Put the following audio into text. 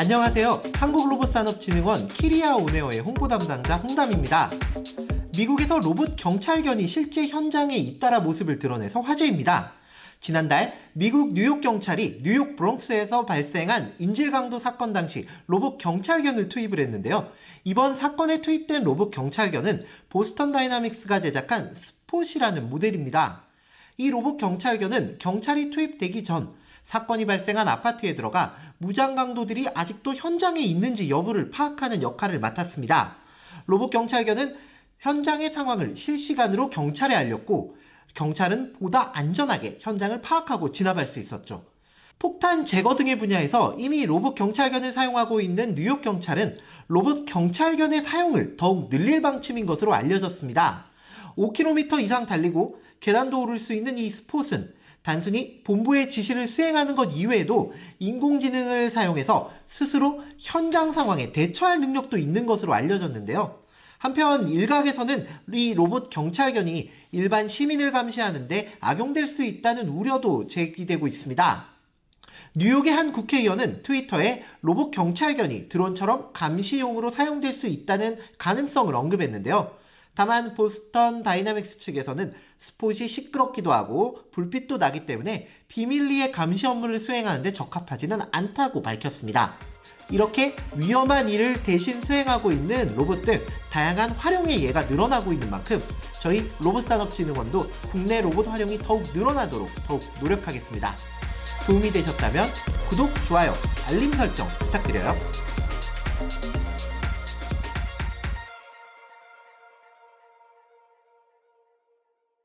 안녕하세요. 한국로봇산업진흥원 키리아 오네어의 홍보 담당자 홍담입니다. 미국에서 로봇 경찰견이 실제 현장에 잇따라 모습을 드러내서 화제입니다. 지난달 미국 뉴욕 경찰이 뉴욕 브롱스에서 발생한 인질 강도 사건 당시 로봇 경찰견을 투입을 했는데요. 이번 사건에 투입된 로봇 경찰견은 보스턴 다이나믹스가 제작한 스폿이라는 모델입니다. 이 로봇 경찰견은 경찰이 투입되기 전 사건이 발생한 아파트에 들어가 무장 강도들이 아직도 현장에 있는지 여부를 파악하는 역할을 맡았습니다. 로봇 경찰견은 현장의 상황을 실시간으로 경찰에 알렸고 경찰은 보다 안전하게 현장을 파악하고 진압할 수 있었죠. 폭탄 제거 등의 분야에서 이미 로봇 경찰견을 사용하고 있는 뉴욕 경찰은 로봇 경찰견의 사용을 더욱 늘릴 방침인 것으로 알려졌습니다. 5km 이상 달리고 계단도 오를 수 있는 이 스폿은 단순히 본부의 지시를 수행하는 것 이외에도 인공지능을 사용해서 스스로 현장 상황에 대처할 능력도 있는 것으로 알려졌는데요. 한편 일각에서는 이 로봇 경찰견이 일반 시민을 감시하는데 악용될 수 있다는 우려도 제기되고 있습니다. 뉴욕의 한 국회의원은 트위터에 로봇 경찰견이 드론처럼 감시용으로 사용될 수 있다는 가능성을 언급했는데요. 다만 보스턴 다이나믹스 측에서는 스폿이 시끄럽기도 하고 불빛도 나기 때문에 비밀리에 감시 업무를 수행하는데 적합하지는 않다고 밝혔습니다. 이렇게 위험한 일을 대신 수행하고 있는 로봇들 다양한 활용의 예가 늘어나고 있는 만큼 저희 로봇산업진흥원도 국내 로봇 활용이 더욱 늘어나도록 더욱 노력하겠습니다. 도움이 되셨다면 구독, 좋아요, 알림 설정 부탁드려요.